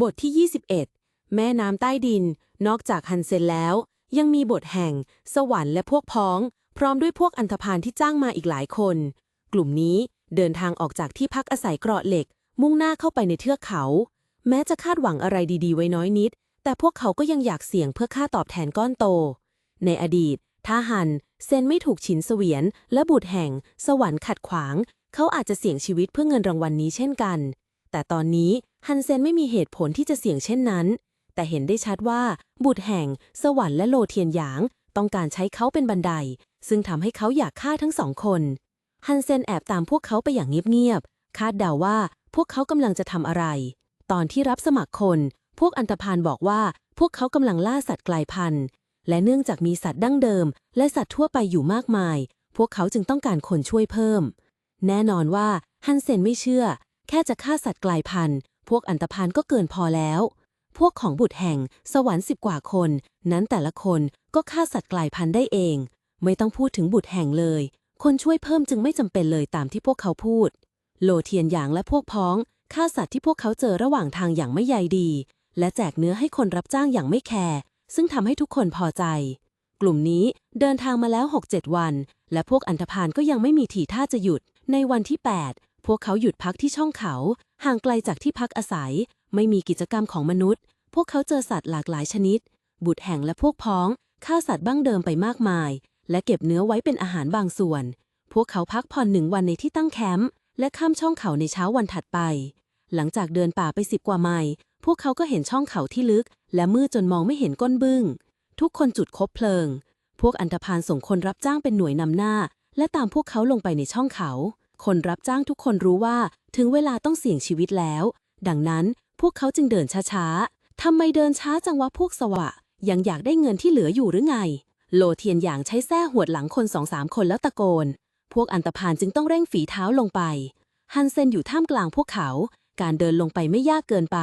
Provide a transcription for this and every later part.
บทที่ 21 แม่น้ำใต้ดิน นอกจากฮันเซนแล้ว ยังมีบทแห่ง สวรรค์และพวกพ้อง พร้อมด้วยพวกอันธพาลที่จ้างมาอีกหลายคน กลุ่มนี้เดินทางออกจากที่พักอาศัยเกราะเหล็ก มุ่งหน้าเข้าไปในเทือกเขา แม้จะคาดหวังอะไรดีๆ ไว้น้อยนิด แต่พวกเขาก็ยังอยากเสี่ยงเพื่อค่าตอบแทนก้อนโต ในอดีต ถ้าฮันเซนไม่ถูกฉินเสวียน และบุตรแห่ง สวรรค์ขัดขวาง เขาอาจจะเสี่ยงชีวิตเพื่อเงินรางวัลนนี้เช่นกัน แต่ตอนนี้ ฮันเซนไม่มีเหตุผลที่จะเสี่ยงเช่นนั้น แต่เห็นได้ชัดว่า บุตรแห่ง สวรรค์และโลเทียนหยาง ต้องการใช้เขาเป็นบันได ซึ่งทำให้เขาอยากฆ่าทั้งสองคน ฮันเซนแอบตามพวกเขาไปอย่างเงียบๆ คาดเดาว่าพวกเขากำลังจะทำอะไร ตอนที่รับสมัครคน พวกอันธพาลบอกว่าพวกเขากำลังล่าสัตว์กลายพันธุ์ และเนื่องจากมีสัตว์ดั้งเดิม และสัตว์ทั่วไปอยู่มากมาย พวกเขาจึงต้องการคนช่วยเพิ่ม แน่นอนว่าฮันเซนไม่เชื่อ แค่จะฆ่าสัตว์กลายพันธุ์ พวกอันตพานก็เกินพอแล้ว พวกของบุตรแห่งสวรรค์สิบกว่าคน นั้นแต่ละคนก็ฆ่าสัตว์กลายพันธุ์ได้เอง ไม่ต้องพูดถึงบุตรแห่งเลย คนช่วยเพิ่มจึงไม่จำเป็นเลยตามที่พวกเขาพูด โลเทียนหยางและพวกพ้องฆ่าสัตว์ที่พวกเขาเจอระหว่างทางอย่างไม่ใยดี และแจกเนื้อให้คนรับจ้างอย่างไม่แคร์ซึ่งทำให้ทุกคนพอใจ กลุ่มนี้เดินทางมาแล้ว 6-7 วัน และพวกอันธพาลก็ยังไม่มีทีท่าจะหยุด ในวันที่ 8 พวกเขาหยุดพักที่ช่องเขา ห่างไกลจากที่พักอาศัย ไม่มีกิจกรรมของมนุษย์ พวกเขาเจอสัตว์หลากหลายชนิด บุตรแห่งและพวกพ้องฆ่าสัตว์บั้งเดิมไปมากมาย และเก็บเนื้อไว้เป็นอาหารบางส่วน พวกเขาพักผ่อนหนึ่งวันในที่ตั้งแคมป์และข้ามช่องเขาในเช้าวันถัดไป หลังจากเดินป่าไปสิบกว่าไมล์พวกเขาก็เห็นช่องเขาที่ลึก และมืดจนมองไม่เห็นก้นบึ้ง ทุกคนจุดคบเพลิง พวกอันธพาลส่งคนรับจ้างเป็นหน่วยนำหน้า และตามพวกเขาลงไปในช่องเขา คนรับจ้างทุกคนรู้ว่า ถึงเวลาต้องเสี่ยงชีวิตแล้ว ดังนั้นพวกเขาจึงเดินช้าๆทำไมเดินช้าจังวะพวกสวะ ยังอยากได้เงินที่เหลืออยู่หรือไง โลเทียนอย่างใช้แส้หวดหลังคนสองสามคนแล้วตะโกน พวกอันตพานจึงต้องเร่งฝีเท้าลงไป ฮันเซนอยู่ท่ามกลางพวกเขา การเดินลงไปไม่ยากเกินไป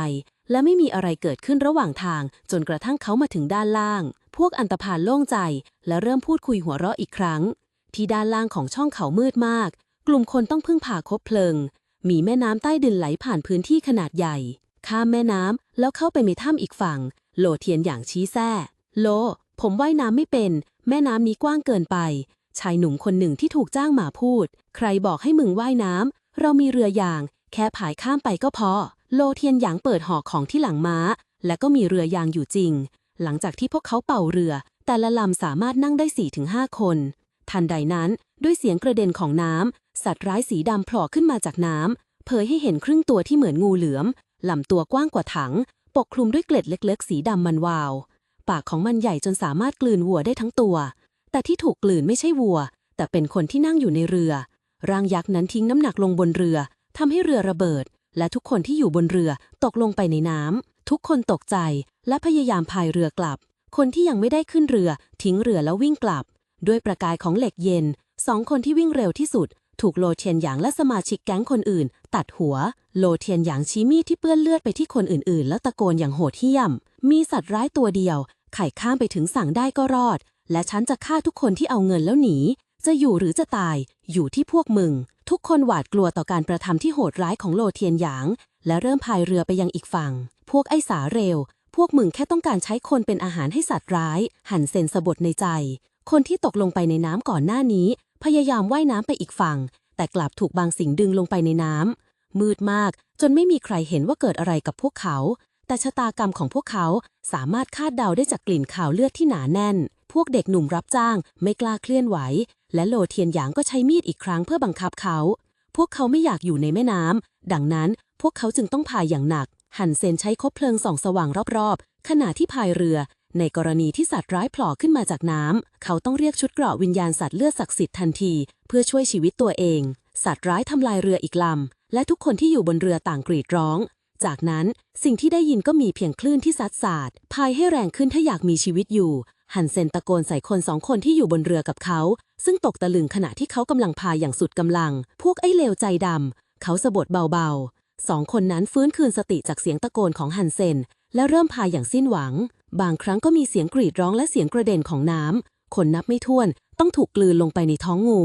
และไม่มีอะไรเกิดขึ้นระหว่างทาง จนกระทั่งเขามาถึงด้านล่าง พวกอันตพานโล่งใจ และเริ่มพูดคุยหัวเราะอีกครั้ง ที่ด้านล่างของช่องเขามืดมาก กลุ่มคนต้องพึ่งพาคบเพลิง มีแม่น้ำใต้ดินไหลผ่านพื้นที่ขนาดใหญ่ ข้ามแม่น้ำแล้วเข้าไปในถ้ำอีกฝั่ง โลเทียนอย่างชี้แส้โล ผมว่ายน้ำไม่เป็น แม่น้ำนี้กว้างเกินไป ชายหนุ่มคนหนึ่งที่ถูกจ้างมาพูด ใครบอกให้มึงว่ายน้ำ เรามีเรือยาง แค่ผายข้ามไปก็พอ โลเทียนหยางเปิดหอกของที่หลังม้า และก็มีเรือยางอยู่จริง หลังจากที่พวกเขาเป่าเรือ แต่ละลำสามารถนั่งได้4-5คน ทันใดนั้นด้วยเสียงกระเด็นของน้ำ สัตว์ร้ายสีดำโผล่ขึ้นมาจากน้ำเผยให้เห็นครึ่งตัวที่เหมือนงูเหลือมลำตัวกว้างกว่าถัง ปกคลุมด้วยเกล็ดเล็ก ๆ สีดำมันวาว ปากของมันใหญ่จนสามารถกลืนวัวได้ทั้งตัว แต่ที่ถูกกลืนไม่ใช่วัว แต่เป็นคนที่นั่งอยู่ในเรือ ร่างยักษ์นั้นทิ้งน้ำหนักลงบนเรือทำให้เรือระเบิด และทุกคนที่อยู่บนเรือตกลงไปในน้ำทุกคนตกใจและพยายามพายเรือกลับ คนที่ยังไม่ได้ขึ้นเรือทิ้งเรือแล้ววิ่งกลับ ด้วยประกายของเหล็กเย็นสองคนที่วิ่งเร็วที่สุด ถูกโลเทียนหยางและสมาชิกแก๊งคนอื่น ตัดหัว โลเทียนหยางชี้มีดที่เปื้อนเลือดไปที่คนอื่นๆ แล้วตะโกนอย่างโหดเหี้ยม มีสัตว์ร้ายตัวเดียว ไข่ข้ามไปถึงสั่งได้ก็รอด และฉันจะฆ่าทุกคนที่เอาเงินแล้วหนี จะอยู่หรือจะตาย อยู่ที่พวกมึง ทุกคนหวาดกลัวต่อการกระทำที่โหดร้ายของโลเทียนหยาง และเริ่มพายเรือไปยังอีกฝั่ง พวกไอ้สาเร็ว พวกมึงแค่ต้องการใช้คนเป็นอาหารให้สัตว์ร้าย หันเซนสะบดในใจ คนที่ตกลงไปในน้ำก่อนหน้านี้ พยายามว่ายน้ำไปอีกฝั่ง แต่กลับถูกบางสิ่งดึงลงไปในน้ำมืดมาก จนไม่มีใครเห็นว่าเกิดอะไรกับพวกเขา แต่ชะตากรรมของพวกเขาสามารถคาดเดาได้จากกลิ่นข่าวเลือดที่หนาแน่น พวกเด็กหนุ่มรับจ้าง ไม่กล้าเคลื่อนไหว และโลเทียนหยางก็ใช้มีดอีกครั้งเพื่อบังคับเขา พวกเขาไม่อยากอยู่ในแม่น้ำดังนั้นพวกเขาจึงต้องพายอย่างหนัก หันเซนใช้คบเพลิงส่องสว่างรอบๆขณะที่พายเรือ ในกรณีที่สัตว์ร้ายโผล่ขึ้นมาจากน้ำ เขาต้องเรียกชุดเกราะวิญญาณสัตว์เลือดศักดิ์สิทธิ์ทันที เพื่อช่วยชีวิตตัวเอง สัตว์ร้ายทำลายเรืออีกลำ และทุกคนที่อยู่บนเรือต่างกรีดร้อง จากนั้นสิ่งที่ได้ยินก็มีเพียงคลื่นที่ซัดสาดพายให้แรงขึ้นถ้าอยากมีชีวิตอยู่ หันเซนตะโกนใส่คนสองคนที่อยู่บนเรือกับเขา ซึ่งตกตะลึงขณะที่เขากำลังพายอย่างสุดกำลัง พวกไอ้เลวใจดำเขาสะบดเบาๆสองคนนั้นฟื้นคืนสติจากเสียงตะโกนของฮันเซน และเริ่มพายอย่างสิ้นหวัง บางครั้งก็มีเสียงกรีดร้องและเสียงกระเด็นของน้ำคนนับไม่ถ้วนต้องถูกกลืนลงไปในท้องงู